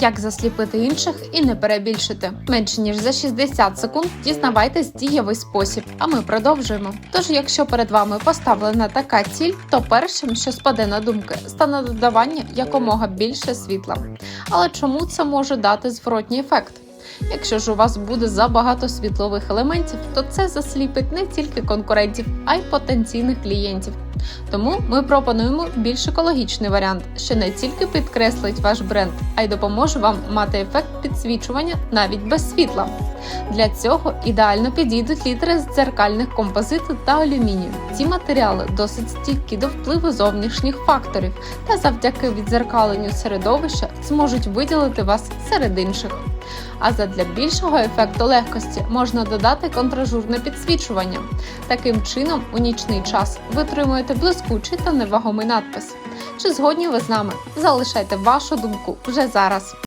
Як засліпити інших і не перебільшити. Менше ніж за 60 секунд дізнавайтесь дієвий спосіб, а ми продовжуємо. Тож, якщо перед вами поставлена така ціль, то першим, що спаде на думки, стане додавання якомога більше світла. Але чому це може дати зворотній ефект? Якщо ж у вас буде забагато світлових елементів, то це засліпить не тільки конкурентів, а й потенційних клієнтів. Тому ми пропонуємо більш екологічний варіант, що не тільки підкреслить ваш бренд, а й допоможе вам мати ефект підсвічування навіть без світла. Для цього ідеально підійдуть літери з дзеркальних композиту та алюмінію. Ці матеріали досить стійкі до впливу зовнішніх факторів та завдяки відзеркаленню середовища зможуть виділити вас серед інших. А задля більшого ефекту легкості можна додати контражурне підсвічування. Таким чином, у нічний час ви отримуєте блискучий та невагомий надпис. Чи згодні ви з нами? Залишайте вашу думку вже зараз.